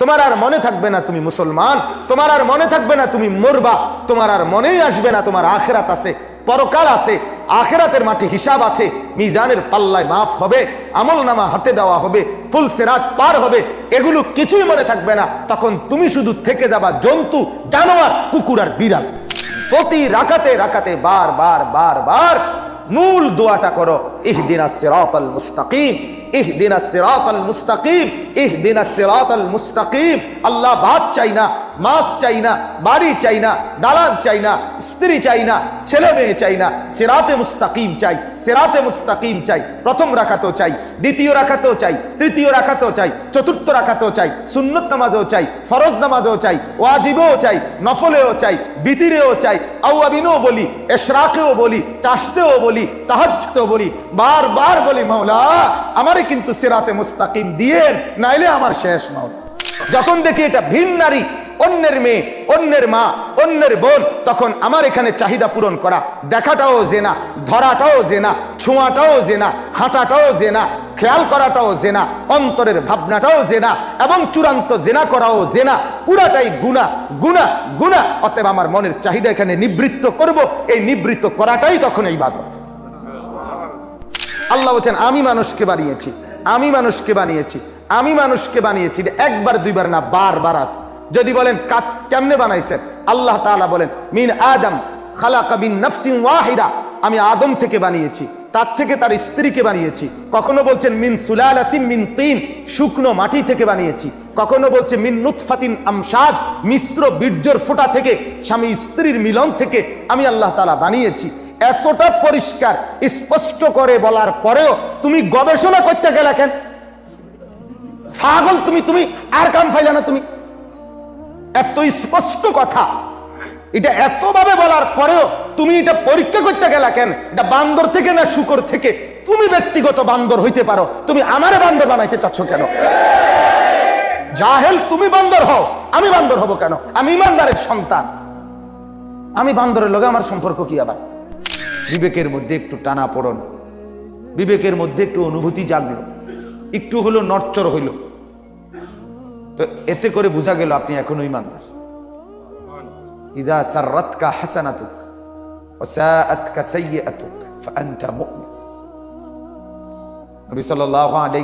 তোমার আর মনে থাকবে না তুমি মুসলমান, তোমার আর মনে থাকবে না তুমি মরবা, তোমার আর মনেই আসবে না তোমার আখেরাত আছে, পরকাল আছে, আখেরাতের মাঠে হিসাব আছে, মিজানের পাল্লায় মাফ হবে আমল নামা হাতে দেওয়া হবে, ফুল সেরাত পার হবে, এগুলো কিছুই মনে থাকবে না, তখন তুমি শুধু থেকে যাবা জন্তু, জানোয়ার, কুকুর আর বিড়াল। প্রতি রাখাতে রাখাতে বার বার বার বার মূল দোয়াটা করো, ইহদিনা সিরাতাল ইহদিনা সিরাতাল মুস্তাকিম মুস্তাকিম। আল্লাহ চাই না মাছ চাই না, বাড়ি চাই না, দালান চাই না, স্ত্রী চাই না, ছেলে মেয়ে চাই না মুস্তাকিম চাই মুস্তাকিম চাই, প্রথম রাখাতেও চাই, দ্বিতীয় রাখাতেও চাই, তৃতীয় রাখাতেও চাই, চতুর্থ রাখাতেও চাই, সুন্নত চাই, ফরজ চাই, ওয়াজিবেও চাই, নফলেও চাই, বিতিরেও চাই, আউয়াবিনও বলি, এশরাকেও বলি চাষতেও বলি তাহাজ্জতেও বলি, বারবার বলি, মাওলা, আমারে কিন্তু সিরাতে মুস্তাকিম দিয়েন নাইলে আমার শেষ মাওলা যখন দেখি এটা ভিন নারী, অন্যের মেয়ে, অন্যের মা, অন্যের বোন, তখন আমার এখানে চাহিদা পূরণ করা, দেখাটাও জেনা, ধরাটাও জেনা, ছোঁয়াটাও জেনা, হাঁটাটাও জেনা, খেয়াল করাটাও জেনা, অন্তরের ভাবনাটাও জেনা এবং চূড়ান্ত জেনা করাও জেনা, পুরাটাই গুণা গুণা গুণা। অতএব আমার মনের চাহিদা এখানে নিবৃত্ত করব, এই নিবৃত্ত করাটাই তখন এই বাদত আল্লাহ বলছেন, আমি মানুষকে বানিয়েছি, আমি মানুষকে বানিয়েছি, আমি মানুষকে বানিয়েছি। একবার, দুইবার না, বারবার আছে। যদি বলেন কেমনে বানাইছেন? আল্লাহ তাআলা বলেন, মিন আদম খালাকা মিন নাফসিন ওয়াহিদা। আমি আদম থেকে বানিয়েছি, তার থেকে তার স্ত্রীকে বানিয়েছি। কখনো বলছেন, মিন সুলালাতিন মিন তিন। শুকনো মাটি থেকে বানিয়েছি। কখনো বলছে মিন নুতফাতিন আমসাজ। মিশ্র বীর্যর ফোঁটা থেকে, স্বামী স্ত্রীর মিলন থেকে আমি আল্লাহ তাআলা বানিয়েছি। এতটা পরিষ্কার, স্পষ্ট করে বলার পরেও তুমি গবেষণা করতে গেলে কেন? ছাগল তুমি তুমি আর কাম ফাইলা না তুমি। এত স্পষ্ট কথা। এটা এতভাবে বলার পরেও তুমি এটা পরীক্ষা করতে গেলা কেন? এটা বান্দর থেকে না শুকর থেকে? তুমি ব্যক্তিগত বান্দর হইতে পারো। তুমি আমারে বান্দর বানাইতে চাচ্ছ কেন? জাহেল, তুমি বান্দর হও। আমি বান্দর হব কেন? আমি ইমানদারের সন্তান। আমি বান্দরের লগে আমার সম্পর্ক কি আবার? বিবেকের মধ্যে একটু টানা পড়ন বিবেকের মধ্যে একটু অনুভূতি জাগলো, একটু হলো নরচর হইল। তো এতে করে বোঝা গেল আপনি এখনও ইমানদার। ইদা সাররাতকা হাসানাতুক ওয়াসাআতকা সাইয়্যাতুক ফাআনতা মুমিন। নবী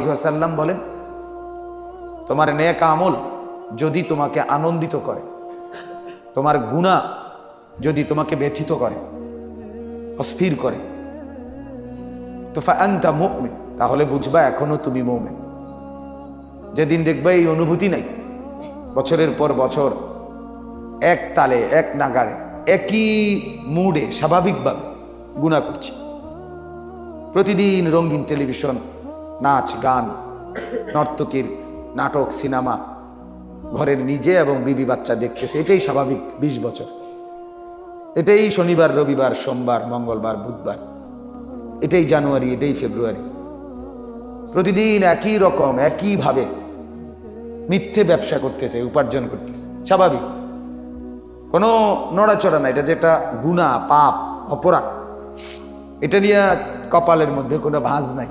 ওয়াসাল্লাম বলেন, তোমার নেক আমল যদি তোমাকে আনন্দিত করে, তোমার গুনাহ যদি তোমাকে ব্যথিত করে অস্থির করে। তো ফাআনতা মুমিন, তাহলে বুঝবা এখনও তুমি মুমিন। যেদিন দেখবা এই অনুভূতি নাই, বছরের পর বছর, এক তালে, এক নাগাড়ে, একই মুডে স্বাভাবিকভাবে গুণা করছি। প্রতিদিন রঙিন টেলিভিশন, নাচ, গান, নর্তকীর নাটক, সিনেমা, ঘরের নিজে এবং বিবি বাচ্চা দেখতেছে, এটাই স্বাভাবিক ২০ বছর। এটাই শনিবার, রবিবার, সোমবার, মঙ্গলবার, বুধবার। এটাই জানুয়ারি, এটাই ফেব্রুয়ারি। প্রতিদিন একই রকম, একইভাবে মিথ্যে ব্যবসা করতেছে, উপার্জন করতেছে। স্বাভাবিক। কোনো নড়াচড়া না, এটা যেটা গুণা, পাপ, অপরাধ, এটা নিয়ে কপালের মধ্যে কোনো ভাঁজ নাই।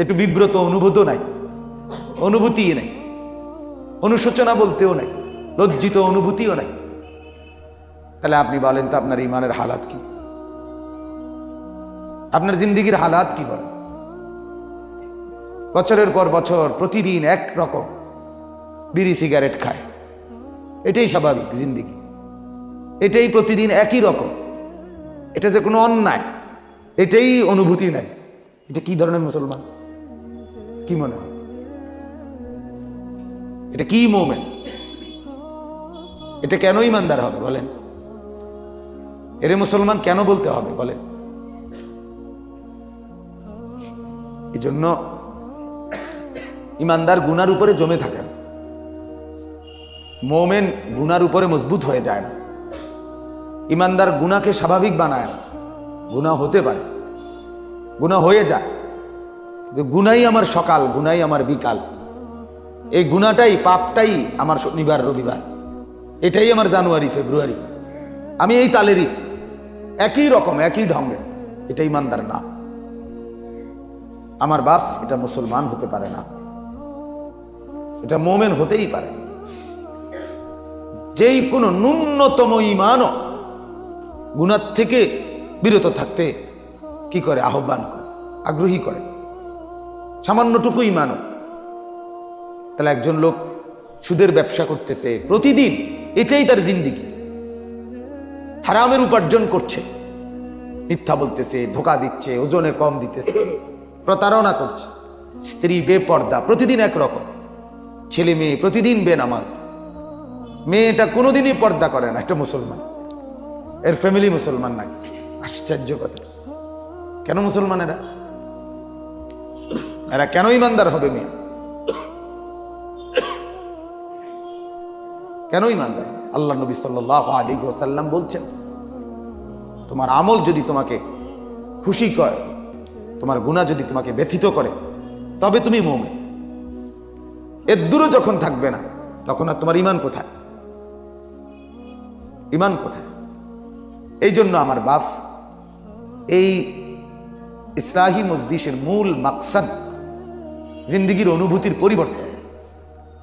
একটু বিব্রত অনুভূত নাই অনুভূতি নাই, অনুশোচনা বলতেও নাই, লজ্জিত অনুভূতিও নাই। তাহলে আপনি বলেন তো আপনার ইমানের হালাত কি? আপনার জিন্দিগির হালাত কি বলেন? বছরের পর বছর, প্রতিদিন এক রকম বিড়ি সিগারেট খায়। এটাই স্বাভাবিক জিন্দিগি। এটাই প্রতিদিন একই রকম। এটা যে কোনো অন্যায়, এটাই অনুভূতি নাই। এটা কি ধরনের মুসলমান? কি মনে হয়? এটা কি মোমেন্ট এটা কেন ইমানদার হবে বলেন? এরে মুসলমান কেন বলতে হবে বলে এই জন্য ইমানদার গুনার উপরে জমে থাকেন। মোমেন গুনার উপরে মজবুত হয়ে যায় না। ইমানদার গুনাকে স্বাভাবিক বানায় না। গুণা হতে পারে। গুণা হয়ে যায়। কিন্তু গুনাই আমার সকাল, গুনাই আমার বিকাল। এই গুণাটাই পাপটাই আমার শনিবার, রবিবার। এটাই আমার জানুয়ারি, ফেব্রুয়ারি। আমি এই তালেরই। একই রকম, একই ঢঙ্গে। এটা ইমানদার না। আমার বাপ এটা মুসলমান হতে পারে না। এটা মোমেন হতেই পারে। যেই কোনো ন্যূনতম ইমানও গুণার থেকে বিরত থাকতে কি করে? আহ্বান করে, আগ্রহী করে। সামান্যটুকু ইমানও। তাহলে একজন লোক সুদের ব্যবসা করতেছে, প্রতিদিন এটাই তার জিন্দিগি। হারামের উপার্জন করছে। মিথ্যা বলতেছে, ধোকা দিচ্ছে, ওজনে কম দিতেছে, প্রতারণা করছে। স্ত্রী বেপর্দা, প্রতিদিন একরকম। ছেলে মেয়ে প্রতিদিন বেনামাজ। মেয়েটা কোনোদিনই পর্দা করে না, একটা মুসলমান। এর ফ্যামিলি মুসলমান নাকি? আশ্চর্য কথা। কেন মুসলমান এরা? এরা কেন ইমানদার হবে মেয়ে? কেন ইমানদার আল্লাহ নবী সাল্লাহ আলী ওসাল্লাম বলছেন, তোমার আমল যদি তোমাকে খুশি করে, তোমার গুণা যদি তোমাকে ব্যথিত করে, তবে তুমি মোমে এর দূরও যখন থাকবে না, তখন আর তোমার ইমান কোথায়? ইমান কোথায়? এই জন্য আমার বাপ এই ইসলাহী মজদিসের মূল মাকসাদ, জিন্দিগির অনুভূতির পরিবর্তন,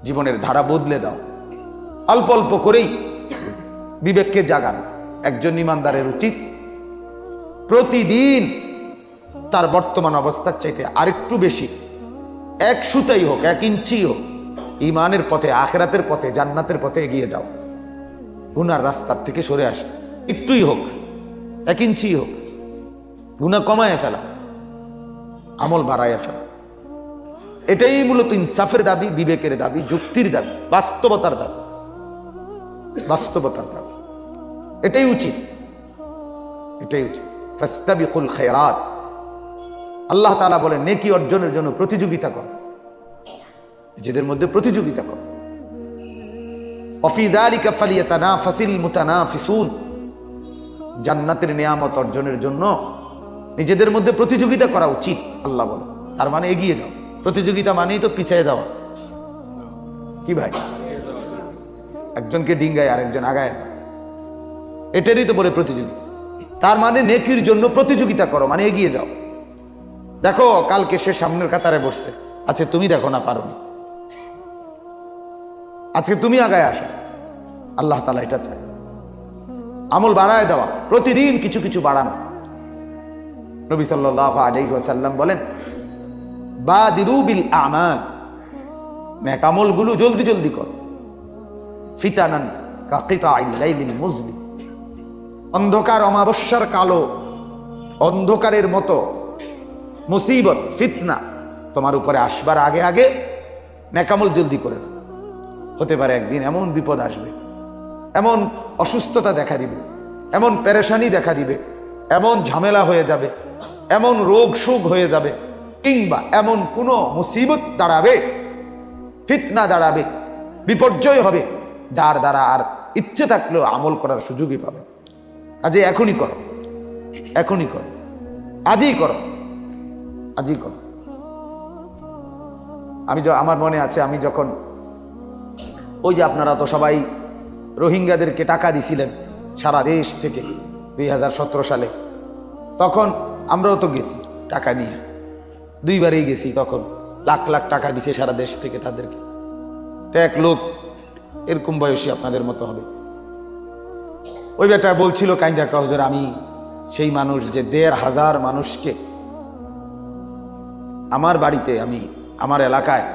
জীবনের ধারা বদলে দাও। অল্প অল্প করেই বিবেককে জাগান। একজন ইমানদারের উচিত। প্রতিদিন তার বর্তমান অবস্থার চাইতে আরেকটু বেশি। এক সুতাই হোক, এক ইঞ্চি হোক, ইমানের পথে, আখেরাতের পথে, জান্নাতের পথে এগিয়ে যাও। গুনার রাস্তার থেকে সরে আসে। একটুই হোক, এক ইঞ্চি হোক। গুণা কমায় ফেলা, আমল বাড়াইয়া ফেলা। এটাই মূলত ইনসাফের দাবি, বিবেকের দাবি, যুক্তির দাবি, বাস্তবতার দাবি। বাস্তবতার দাবি। এটাই উচিত। এটাই উচিত। ফাস্তাবিকুল খেরাত আল্লাহ তাআলা বলেন, নেকি অর্জনের জন্য প্রতিযোগিতা কর। নিজেদের মধ্যে প্রতিযোগিতা কর। ফাসিল মুতানা ফিসুন জান্নাতের নিয়ামত অর্জনের জন্য নিজেদের মধ্যে প্রতিযোগিতা করা উচিত, আল্লাহ বলে তার মানে এগিয়ে যাও। প্রতিযোগিতা মানেই তো পিছিয়ে যাওয়া। কি ভাই? একজনকে ডিঙ্গায় আরেকজন আগায় যায় এটারই তো বলে প্রতিযোগিতা। তার মানে নেকির জন্য প্রতিযোগিতা করো মানে এগিয়ে যাও। দেখো, কালকে সে সামনের কাতারে বসছে। আচ্ছা তুমি দেখো না পারো আজকে তুমি আগায় আসো। আল্লাহ তালা এটা চায়। আমল বাড়ায় দেওয়া, প্রতিদিন কিছু কিছু বাড়ানো। নবী সাল্লাহ আলাইসাল্লাম বলেন বা দিরুবিল আমান ন্যাক আমলগুলো জলদি জলদি কর। ফিতানান মুজলিম অন্ধকার অমাবস্যার কালো, অন্ধকারের মতো মুসিবত, ফিতনা তোমার উপরে আসবার আগে আগে নেকামল জলদি করে হতে পারে একদিন এমন বিপদ আসবে, এমন অসুস্থতা দেখা দিবে, এমন পেরেশানি দেখা দিবে, এমন ঝামেলা হয়ে যাবে, এমন রোগ শোক হয়ে যাবে, কিংবা এমন কোনো মুসিবত দাঁড়াবে, ফিতনা দাঁড়াবে, বিপর্যয় হবে। যার দ্বারা আর ইচ্ছে থাকলেও আমল করার সুযোগই পাবে। কাজে এখনই করো। এখনই করো। আজই করো। আজই করো। আমি আমার মনে আছে, আমি যখন ওই যে আপনারা তো সবাই রোহিঙ্গাদেরকে টাকা দিছিলেন সারা দেশ থেকে দুই হাজার সতেরো সালে, তখন আমরাও তো গেছি টাকা নিয়ে। দুইবারেই গেছি তখন, লাখ লাখ টাকা দিছে সারা দেশ থেকে তাদেরকে। তো এক লোক এরকম বয়সী আপনাদের মতো হবে। ওই বেটা বলছিল, কাইন্দা কাহজের আমি সেই মানুষ যে দেড় হাজার মানুষকে আমার বাড়িতে আমি, আমার এলাকায়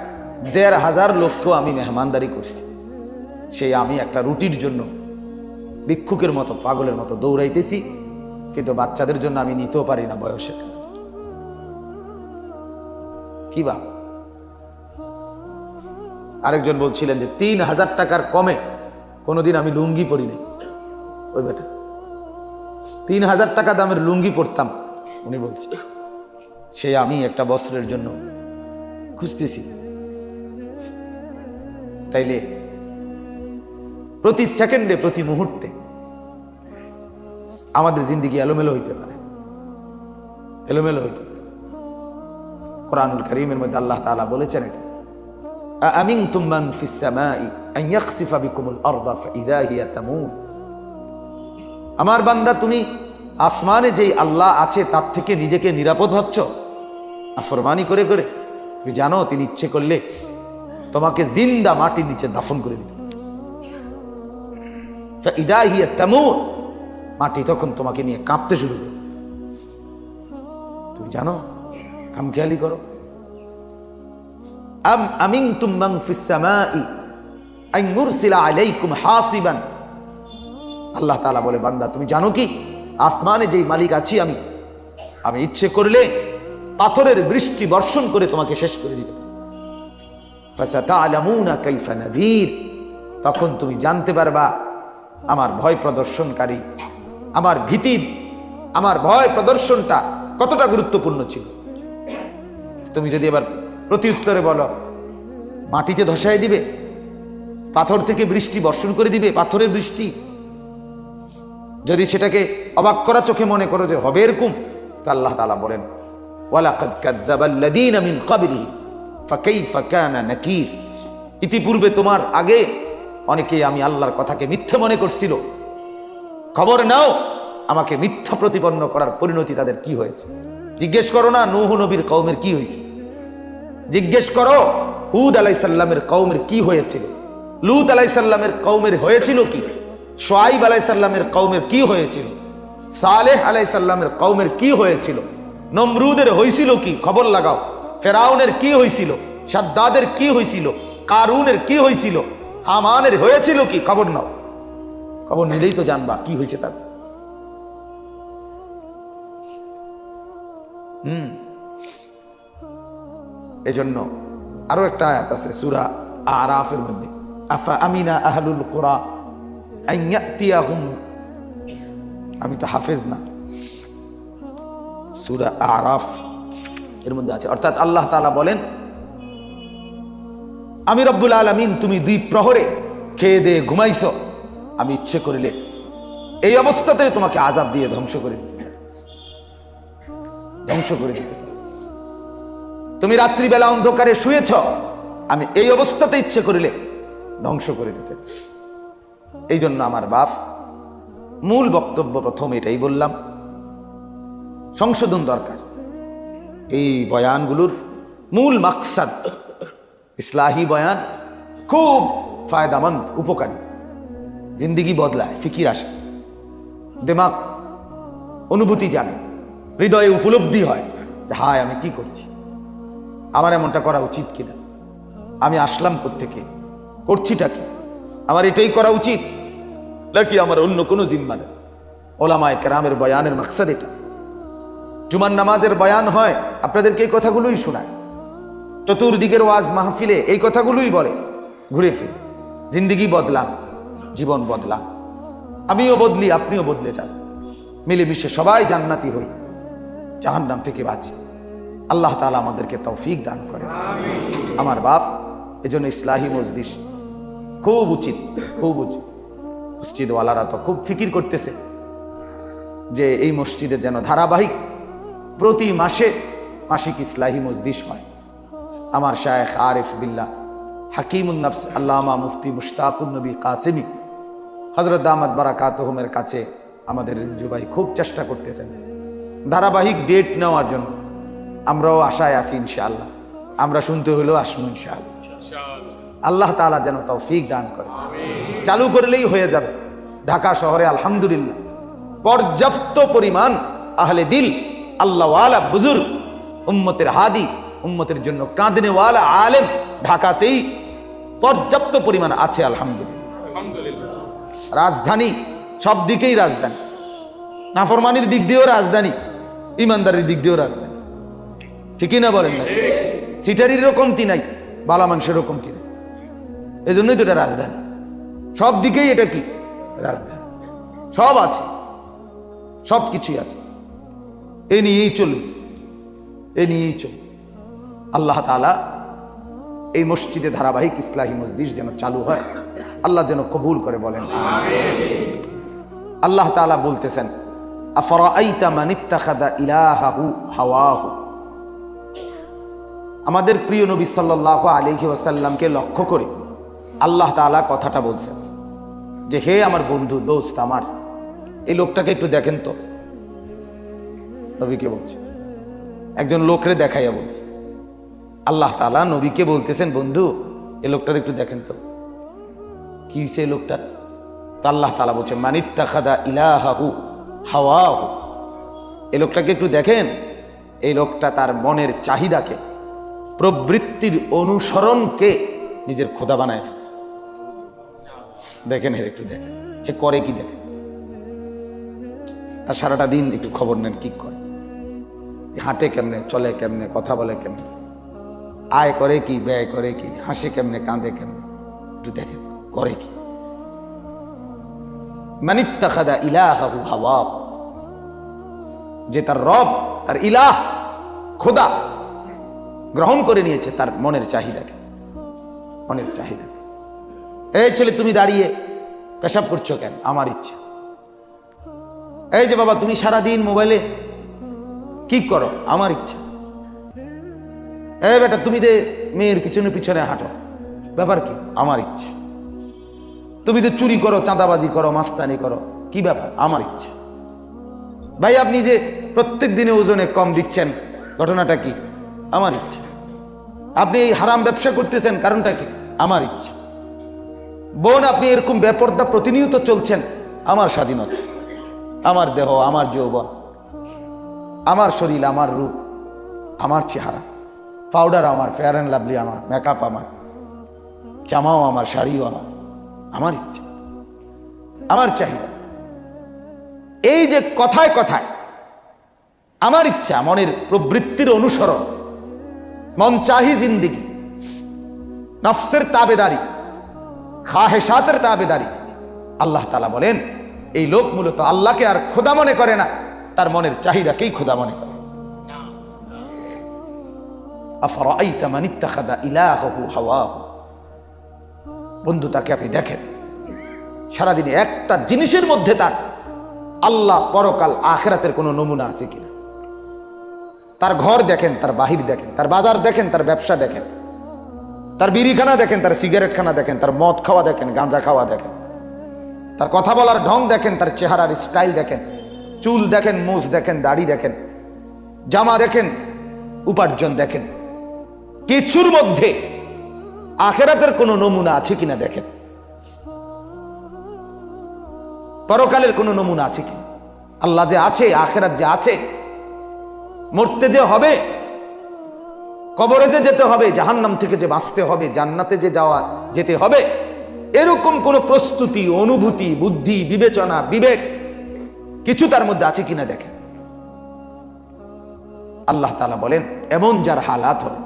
দেড় হাজার লোককেও আমি মেহমানদারি করছি। সেই আমি একটা রুটির জন্য ভিক্ষুকের মতো, পাগলের মতো দৌড়াইতেছি, কিন্তু বাচ্চাদের জন্য আমি নিতেও পারি না বয়সে। কি বা আরেকজন বলছিলেন যে, তিন হাজার টাকার কমে কোনোদিন আমি লুঙ্গি পরিনি ওই বেটা তিন হাজার টাকা দামের লুঙ্গি পরতাম, উনি বলছে সে আমি একটা বস্ত্রের জন্য খুঁজতেছি। তাইলে প্রতি সেকেন্ডে, প্রতি মুহূর্তে আমাদের জিন্দিগি এলোমেলো হইতে পারে। এলোমেলো হইতে পারে। কোরআনুল করিমের মধ্যে আল্লাহ তাআলা বলেছেন এটা। أأمنتم من في السماء أن يخسف بكم الأرض فإذا هي تمور আমার বান্দা তুমি আসমানে যেই আল্লাহ আছে তার থেকে নিজেকে নিরাপদ ভাবছ আফরমানি করে করে তুমি জানো তিনি ইচ্ছে করলে তোমাকে জিন্দা মাটির নিচে দাফন করে দিতে ইদা হিয়া তেমন মাটি তখন তোমাকে নিয়ে কাঁপতে শুরু করবে তুমি জানো খামখেয়ালি করো আম আমিন তুম্বাং ফিসামাই আই মুরসিলা আলাইকুম হাসিবান। আল্লাহ তাআলা বলে, বান্দা, তুমি জানো কি? আসমানে যেই মালিক আছি আমি আমি ইচ্ছে করলে পাথরের বৃষ্টি বর্ষণ করে তোমাকে শেষ করে দিতে তখন তুমি জানতে পারবা, আমার ভয় প্রদর্শনকারী, আমার ভীতির আমার ভয় প্রদর্শনটা কতটা গুরুত্বপূর্ণ ছিল। তুমি যদি এবার প্রতিউত্তরে বলো, মাটিতে ধসায় দিবে, পাথর থেকে বৃষ্টি বর্ষণ করে দিবে, পাথরের বৃষ্টি। যদি সেটাকে অবাক করা চোখে মনে করো যে হবে এরকম, তো আল্লাহ তাআলা বলেন ইতিপূর্বে তোমার আগে অনেকে আমি আল্লাহর কথাকে মিথ্যে মনে করছিল। খবর নাও, আমাকে মিথ্যা প্রতিপন্ন করার পরিণতি তাদের কি হয়েছে? জিজ্ঞেস করো না, নৌহ নবীর কওমের কি হয়েছে? জিজ্ঞেস করো, হুদ আলাইসাল্লামের কৌমের কি হয়েছিল? লুত আলাইসাল্লামের কৌমের হয়েছিল কি? সোয়াইব আলাইসাল্লামের কৌমের কি হয়েছিল? সালেহ আলাইসাল্লামের কৌমের কি হয়েছিল? নমরুদের হয়েছিল কি? খবর লাগাও। ফেরাউনের কি হয়েছিল সাদ্দাদের কি হয়েছিল কারুনের কি হয়েছিল হামানের হয়েছিল কি? খবর নাও। খবর নিলেই তো জানবা কি হয়েছে তার। এজন্য আরও একটা আয়াত আছে, সুরা আরাফের মধ্যে। আফা আমিনা আহলুল কোরআ আমি তো হাফেজ না। সুরা আরাফ এর মধ্যে আছে। অর্থাৎ আল্লাহ তাআলা বলেন, আমি রব্বুল আলামিন তুমি দুই প্রহরে খেয়ে দিয়ে ঘুমাইছো। আমি ইচ্ছে করিলে এই অবস্থাতে তোমাকে আজাব দিয়ে ধ্বংস করে দিতে ধ্বংস করে দিতে তুমি রাত্রিবেলা অন্ধকারে শুয়েছ, আমি এই অবস্থাতে ইচ্ছে করিলে ধ্বংস করে দিতে এই জন্য আমার বাপ, মূল বক্তব্য প্রথম এটাই বললাম, সংশোধন দরকার। এই বয়ানগুলোর মূল মাকসাদ, ইসলাহি বয়ান, খুব ফায়দামন্দ, উপকারী। জিন্দিগি বদলায়, ফিকির আসে। দেমাগ, অনুভূতি জানে। হৃদয়ে উপলব্ধি হয় যে, হায়, আমি কি করছি? আমার এমনটা করা উচিত কিনা? আমি আসলাম থেকে করছিটা কি? আমার এটাই করা উচিত? নাকি আমার অন্য কোনো জিম্মাদার ওলামায় কেরামের বয়ানের মাকসাদ এটা। জুমার নামাজের বয়ান হয়, আপনাদেরকে এই কথাগুলোই শোনায়। চতুর্দিকের ওয়াজ মাহফিলে এই কথাগুলোই বলে। ঘুরে ফিরে। জিন্দিগি বদলান, জীবন বদলান। আমিও বদলি, আপনিও বদলে যান। মিলেমিশে সবাই জান্নাতি হই। জাহান্নাম থেকে বাঁচি। আল্লাহ তালা আমাদেরকে তৌফিক দান করে আমার বাপ এজন্য ইসলাহি মজলিস খুব উচিত খুব উচিত। মসজিদওয়ালারা তো খুব ফিকির করতেছে যে এই মসজিদে যেন ধারাবাহিক প্রতি মাসে মাসিক ইসলাহি মজলিস হয়। আমার শায়েখ আরিফ বিল্লাহ হাকিমুন নফস আল্লামা মুফতি মুশতাকুন নবী কাসিমি হজরত দামাদ বারাকাতহমের কাছে আমাদের জুবাই খুব চেষ্টা করতেছেন। ধারাবাহিক ডেট নেওয়ার জন্য আমরাও আশায় আছি ইনশাআল্লাহ। আমরা শুনতে হলেও আসব ইনশাআল্লাহ। আল্লাহ তাআলা যেন তৌফিক দান করে। চালু করলেই হয়ে যাবে। ঢাকা শহরে আলহামদুলিল্লাহ। পর্যাপ্ত পরিমাণ আহলে দিল আল্লাহওয়ালা বুজুর্গ উম্মতের হাদি উম্মতের জন্য কাঁদনেওয়ালা আলেম ঢাকাতেই পর্যাপ্ত পরিমাণ আছে আলহামদুলিল্লাহ। রাজধানী সব দিকেই রাজধানী। নাফরমানির দিক দিয়েও রাজধানী ইমানদারির দিক দিয়েও রাজধানী। ঠিকই না বলেন না? সিটারিরও কমতি নাই, বালা মানুষেরও কমতি নাই। এই জন্যই তো এটা রাজধানী। সব দিকেই এটা কি? রাজধানী। সব আছে। সব কিছুই আছে। এ নিয়েই চলবে। এ নিয়েই চলবে। আল্লাহ তাআলা এই মসজিদে ধারাবাহিক ইসলাহী মসজিদ যেন চালু হয়, আল্লাহ যেন কবুল করে বলেন। আল্লাহ তাআলা বলতেছেন ইত্তাখাযা ইলাহাহু হাওয়াহু? আমাদের প্রিয় নবী সাল্লাল্লাহু আলাইহি ওয়াসাল্লামকে লক্ষ্য করে আল্লাহ তাআলা কথাটা বলছেন যে, হে আমার বন্ধু, দোস্ত আমার, এই লোকটাকে একটু দেখেন তো। নবীকে বলছে। একজন লোকরে দেখাইয়া বলছে। আল্লাহ তাআলা নবীকে বলতেছেন, বন্ধু এ লোকটার একটু দেখেন তো। কি এই লোকটার? তো আল্লাহ তালা বলছে মানিত্তা খাদা ইলাহাহু হাওয়াহু। এই লোকটাকে একটু দেখেন। এই লোকটা তার মনের চাহিদাকে প্রবৃত্তির অনুসরণকে নিজের খোদা বানায় ফেলছে। দেখেন এর একটু দেখেন। হে করে কি দেখেন? তার সারাটা দিন একটু খবর নেন কি করে? এ হাঁটে কেমনে, চলে কেমনে, কথা বলে কেমনে? আয় করে কি, ব্যয় করে কি? হাসে কেমনে, কাঁদে কেমনে? একটু দেখেন, করে কি? মানিত্তাখাদা ইলাহাহু হাওয়া। যে তার রব, তার ইলাহ, খোদা গ্রহণ করে নিয়েছে তার মনের চাহিদাকে মনের চাহিদাকে। এই ছেলে, তুমি দাঁড়িয়ে পেশাব করছ কেন? আমার ইচ্ছা। এই যে বাবা, তুমি সারাদিন মোবাইলে কি করো? আমার ইচ্ছা। এই বেটা, তুমি যে মেয়ের পিছনে পিছনে হাঁটো, ব্যাপার কি? আমার ইচ্ছা। তুমি যে চুরি করো, চাঁদাবাজি করো, মাস্তানি করো, কি ব্যাপার? আমার ইচ্ছা। ভাই, আপনি যে প্রত্যেক দিনে ওজনে কম দিচ্ছেন, ঘটনাটা কি? আমার ইচ্ছা। আপনি এই হারাম ব্যবসা করতেছেন কারণটা কি? আমার ইচ্ছা। বোন, আপনি এরকম বেপর্দা প্রতিনিয়ত চলছেন আমার স্বাধীনতা, আমার দেহ, আমার যৌবন, আমার শরীর, আমার রূপ, আমার চেহারা, পাউডার আমার ফেয়ার অ্যান্ড লাভলি আমার মেকআপ আমার, জামাও আমার, শাড়িও আমার আমার ইচ্ছা, আমার চাহিদা। এই যে কথায় কথায়, আমার ইচ্ছা, মনের প্রবৃত্তির অনুসরণ মন চাহি জিন্দিগি। নফসের তাবেদারি খাহেসাতের তাবেদারি। আল্লাহ তালা বলেন, এই লোক মূলত আল্লাহকে আর খোদা মনে করে না, তার মনের চাহিদাকেই খোদা মনে করে। বন্ধু, তাকে আপনি দেখেন, সারাদিনে একটা জিনিসের মধ্যে তার আল্লাহ পরকাল আখেরাতের কোনো নমুনা আছে কিনা। তার ঘর দেখেন, তার বাহির দেখেন, তার বাজার দেখেন, তার ব্যবসা দেখেন, তার বিড়িখানা দেখেন, তার সিগারেট খানা দেখেন, তার মদ খাওয়া দেখেন, গাঁজা খাওয়া দেখেন, তার কথা বলার ঢং দেখেন, তার চেহারার স্টাইল দেখেন, চুল দেখেন, মুজ দেখেন, দাড়ি দেখেন, জামা দেখেন, উপার্জন দেখেন, কিছুর মধ্যে আখেরাতের কোনো নমুনা আছে কিনা দেখেন, পরকালের কোনো নমুনা আছে কিনা, আল্লাহ যে আছে, আখেরাত যে আছে মরতে যে হবে, কবরে যে যেতে হবে, জাহান্নাম থেকে যে বাঁচতে হবে, জান্নাতে যে যাওয়া, যেতে হবে, এরকম কোনো প্রস্তুতি, অনুভূতি, বুদ্ধি, বিবেচনা, বিবেক কিছু তার মধ্যে আছে কিনা দেখেন। আল্লাহ তালা বলেন, এমন যার হালাত হবে,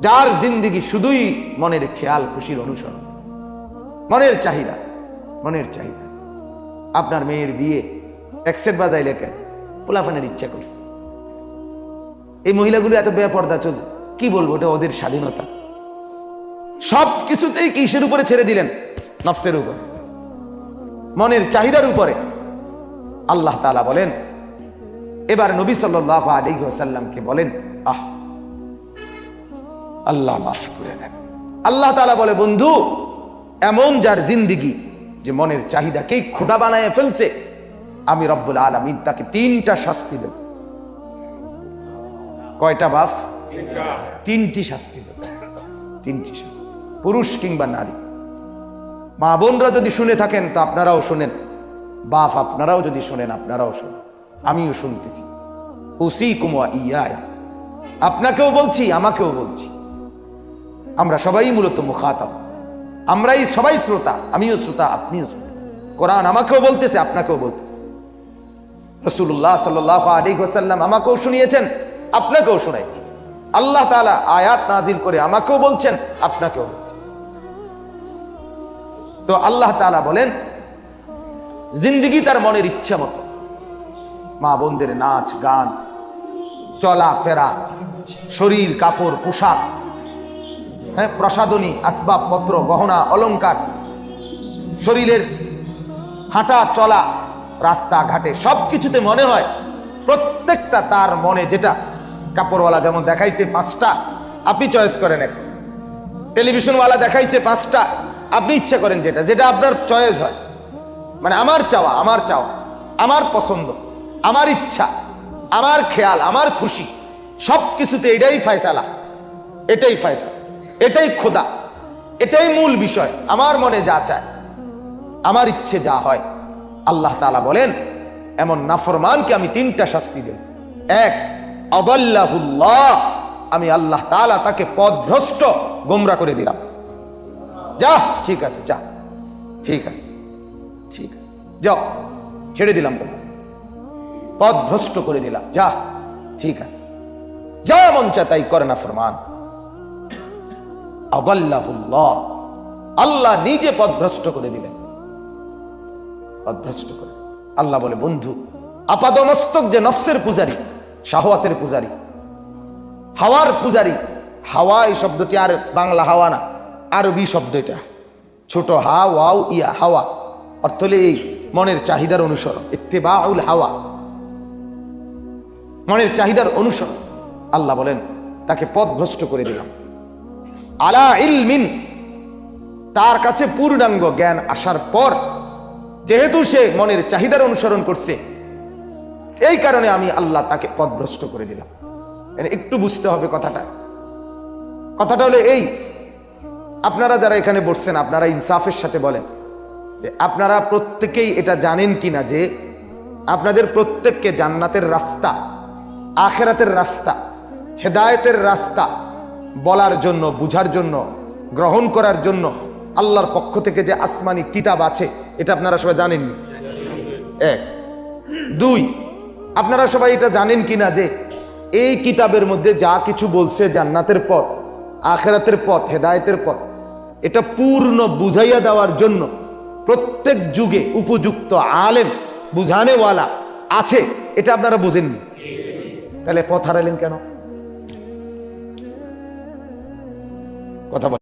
যার জিন্দিগি শুধুই মনের খেয়াল, খুশির অনুসরণ, মনের চাহিদা মনের চাহিদা। আপনার মেয়ের বিয়ে একসেট বাজাইলে কেন? পোলাফানের ইচ্ছা করছে। এই মহিলাগুলো এত বেপর্দা চলছে কি বলব, ওটা ওদের স্বাধীনতা। সব কিছুতেই কিসের উপরে ছেড়ে দিলেন? নফসের উপরে। মনের চাহিদার উপরে। আল্লাহ তালা বলেন, এবার নবী সাল্লাহ আলী ওসাল্লামকে বলেন, আহ, আল্লাহ মাফ করে দেন। আল্লাহ তালা বলে, বন্ধু, এমন যার জিন্দিগি যে মনের চাহিদাকেই খোদা বানায় ফেলছে, আমি রব্বুল আলমিন তাকে তিনটা শাস্তি দেব। কয়টা বাফ? তিনটি। শাস্তি তিনটি শাস্তি। পুরুষ কিংবা নারী। মা বোনরা যদি শুনে থাকেন তো আপনারাও শোনেন। বাপ আপনারাও যদি শোনেন আপনারাও শোনেন। আমিও শুনতেছি। উসি কুমা ইয়া আপনাকেও বলছি আমাকেও বলছি। আমরা সবাই মূলত মুখাতাম আমরাই সবাই শ্রোতা আমিও শ্রোতা আপনিও শ্রোতা। কোরআন আমাকেও বলতেছে আপনাকেও বলতেছে। রসুল্লাহ সাল আলী হোসাল্লাম আমাকেও শুনিয়েছেন। আপনাকেও শোনাইছেন আল্লাহ তালা আয়াত নাজিল করে আমাকেও বলছেন, আপনাকেও বলছেন। তো আল্লাহ তালা বলেন, জিন্দিগি তার মনের ইচ্ছা মতো। মা বোনদের নাচ, গান, চলা, ফেরা, শরীর, কাপড়, পোশাক হ্যাঁ প্রসাদনী আসবাবপত্র গহনা, অলংকার, শরীরের হাঁটা, চলা রাস্তাঘাটে সব কিছুতে মনে হয় প্রত্যেকটা তার মনে যেটা কাপড়ওয়ালা যেমন দেখাইছে পাঁচটা, আপনি চয়েস করেন এক। টেলিভিশনওয়ালা দেখাইছে পাঁচটা, আপনি ইচ্ছা করেন যেটা যেটা আপনার চয়েস হয়। মানে আমার চাওয়া আমার চাওয়া, আমার পছন্দ, আমার ইচ্ছা, আমার খেয়াল, আমার খুশি সব কিছুতে এটাই ফয়সালা এটাই ফয়সালা, এটাই খোদা, এটাই মূল বিষয়, আমার মনে যা চায়, আমার ইচ্ছে যা হয়, আল্লাহ তাআলা বলেন, এমন নাফরমানকে আমি তিনটা শাস্তি দেব। এক আদাল্লাহুল্লাহ আমি আল্লাহ তাআলা তাকে পথভ্রষ্ট গোমরা করে দিলাম। যা ঠিক আছে যা। ঠিক আছে ঠিক। যাও ছেড়ে দিলাম তোমার পথ ভ্রষ্ট করে দিলাম যা। ঠিক আছে। যা মন চায় তাই করে না ফরমান। আদাল্লাহুল্লাহ আল্লাহ নিজে পথ ভ্রষ্ট করে দিলেন। পথ ভ্রষ্ট করে। আল্লাহ বলে বন্ধু আপাদমস্তক যে নফসের পূজারী শাহওয়াতের পূজারী। হাওয়ার পূজারী। হাওয়া এই শব্দটি আর বাংলা হাওয়া না, আরবি শব্দ এটা। ছোট হা, ওয়াও, ইয়া, হাওয়া। অর্থ হলে এই মনের চাহিদার অনুসরণ, ইত্তেবাউল হাওয়া। মনের চাহিদার অনুসরণ। আল্লাহ বলেন, তাকে পথ ভ্রষ্ট করে দিলাম। আলা ইলমিন, তার কাছে পূর্ণাঙ্গ জ্ঞান আসার পর, যেহেতু সে মনের চাহিদার অনুসরণ করছে এই কারণে আমি আল্লাহ তাকে পথভ্রষ্ট করে দিলাম। একটু বুঝতে হবে কথাটা। কথাটা হলো এই, আপনারা যারা এখানে বসছেন, আপনারা ইনসাফের সাথে বলেন যে আপনারা প্রত্যেকেই এটা জানেন কিনা যে আপনাদের প্রত্যেককে জান্নাতের রাস্তা, আখেরাতের রাস্তা, হেদায়েতের রাস্তা বলার জন্য, বুঝার জন্য, গ্রহণ করার জন্য আল্লাহর পক্ষ থেকে যে আসমানি কিতাব আছে, এটা আপনারা সবাই জানেননি? এক। দুই আপনারা সবাই এটা জানেন কিনা যে এই কিতাবের মধ্যে যা কিছু বলছে জান্নাতের পথ, আখেরাতের পথ, হেদায়তের পথ, এটা পূর্ণ বুঝাইয়া দেওয়ার জন্য প্রত্যেক যুগে উপযুক্ত আলেম, বুঝানেওয়ালা আছে, এটা আপনারা বোঝেননি। তাহলে পথ হারালেন কেন? কথা